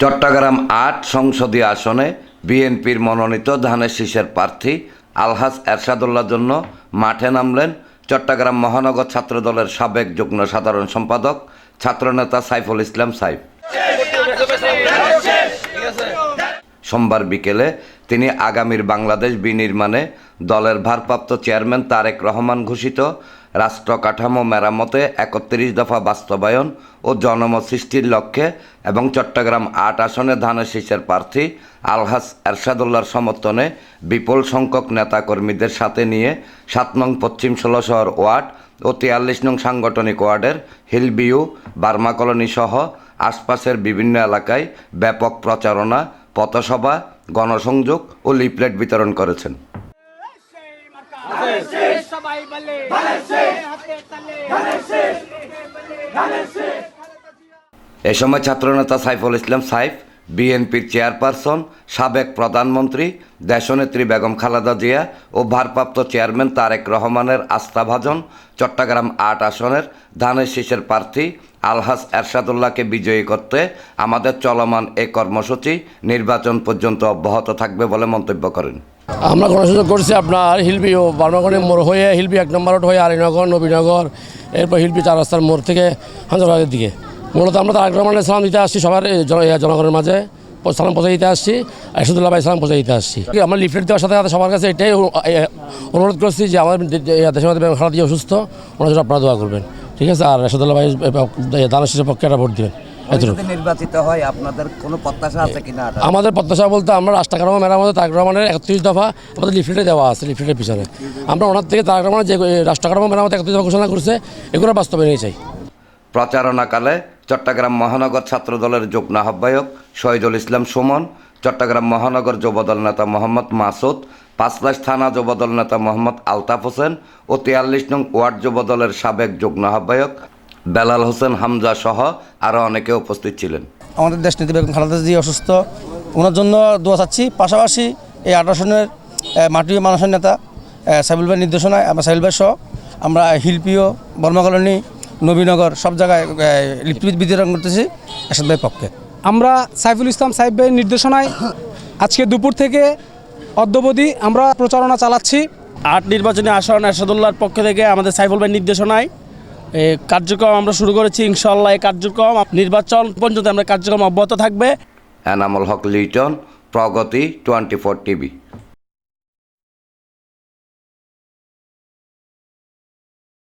চট্টগ্রাম আট সংসদীয় আসনে বিএনপির মনোনীত ধানের শীষের প্রার্থী আলহাজ এরশাদুল্লাহর জন্য মাঠে নামলেন চট্টগ্রাম মহানগর ছাত্রদলের সাবেক যুগ্ম সাধারণ সম্পাদক ছাত্রনেতা সাইফুল ইসলাম সাইফ। সোমবার বিকেলে তিনি আগামীর বাংলাদেশ বিনির্মাণে দলের ভারপ্রাপ্ত চেয়ারম্যান তারেক রহমান ঘোষিত রাষ্ট্র কাঠামো মেরামতে একত্রিশ দফা বাস্তবায়ন ও জনমত সৃষ্টির লক্ষ্যে এবং চট্টগ্রাম আট আসনে ধানের শীষের প্রার্থী আলহাস এরশাদুল্লাহর সমর্থনে বিপুল সংখ্যক নেতাকর্মীদের সাথে নিয়ে সাত নং পশ্চিম ষোলশহর ওয়ার্ড ও তিয়াল্লিশ নং সাংগঠনিক ওয়ার্ডের হিলবিউ, বার্মা কলোনি সহ আশপাশের বিভিন্ন এলাকায় ব্যাপক প্রচারণা, পথসভা, গণসংযোগ ও লিফলেট বিতরণ করেছেন। সবাই বলে। এ সময় ছাত্রনেতা সাইফুল ইসলাম সাইফ বিএনপির চেয়ারপারসন, সাবেক প্রধানমন্ত্রী দেশনেত্রী বেগম খালেদা জিয়া ও ভারপ্রাপ্ত চেয়ারম্যান তারেক রহমানের আস্থাভাজন চট্টগ্রাম আট আসনের ধানের শীষের প্রার্থী আলহাস এরশাদুল্লাহকে বিজয়ী করতে আমাদের চলমান এ কর্মসূচি নির্বাচন পর্যন্ত অব্যাহত থাকবে বলে মন্তব্য করেন। আমরা গণসংযোগ করছি আপনার হিলবি ও বার্মাগণের মোড় হয়ে, হিলবি এক নম্বর হয়ে আলীনগর, নবীনগর, এরপর হিলবি চার রাস্তার মোড় থেকে হাঞ্জাবাগের দিকে। মূলত আমরা তারেক রহমানের সালাম দিতে আসছি সবার জনগণের মাঝে। সালাম পৌঁছে দিতে আসছি আইসুদুল্লাহ ভাই সালাম পৌঁছে দিতে আসছি আমরা লিফলেট দেওয়ার সাথে সাথে সবার কাছে এটাই অনুরোধ করছি যে আমাদের দেশের মধ্যে খারাপ দিয়ে অসুস্থ ওনার জন্য আপনারা দোয়া করবেন। ঠিক আছে? আর রাশাদুল্লাহ ভাই দানের শেষের পক্ষে একটা ভোট দেবেন। নির্বাচিত হয় আপনাদের কোনো প্রত্যাশা আছে কিনা? আমাদের প্রত্যাশা বলতে আমরা রাষ্ট্রকাঠামো মেরামতে তারেক রহমানের একত্রিশ দফা আমাদের লিফলেটে দেওয়া আছে লিফলেটের পিছনে। আমরা ওনার থেকে তারেক রহমানের যে রাষ্ট্রকাঠামো মেরামতে একত্রিশ দফা ঘোষণা করছে এগুলো বাস্তবায়নই চাই। প্রচারণাকালে চট্টগ্রাম মহানগর ছাত্রদলের যুগ্ম আহ্বায়ক শহীদুল ইসলাম সুমন চট্টগ্রাম মহানগর যুবদল নেতা মোহাম্মদ মাসুদ পাঁচলাশ থানা যুবদল নেতা মোহাম্মদ আলতাফ হোসেন ও তিয়াল্লিশ নং ওয়ার্ড যুবদলের সাবেক যুগ্ম আহ্বায়ক বেলাল হোসেন হামজা সহ আরও অনেকে উপস্থিত ছিলেন। আমাদের দেশ নীতি বেগম খালেদা জি অসুস্থ। ওনার জন্য দোয়া চাচ্ছি। পাশাপাশি এই আট আসনের আহ, মাটি মানুষের নেতা আহ, সাইবুল ভাই নির্দেশনায় আমরা ভাই সহ আমরা হিলপিও বর্মা কলোনি নবীনগর সব জায়গায় লিপিড বিতরণ করতেছি এরশাদ ভাইয়ের পক্ষে। আমরা সাইফুল ইসলাম সাইফ ভাইয়ের নির্দেশনায় আজকে দুপুর থেকে অদ্যবধি আমরা প্রচারণা চালাচ্ছি। আট নির্বাচনী আসন এরশাদুল্লাহর পক্ষ থেকে আমাদের সাইফুল ভাই নির্দেশনায় এ, কার্যক্রম আমরা শুরু করেছি ইনশাল্লাহ এই কার্যক্রম নির্বাচন পর্যন্ত আমরা কার্যক্রম অব্যাহত থাকবে। Enamul Haque Liton Pragati twenty four TV.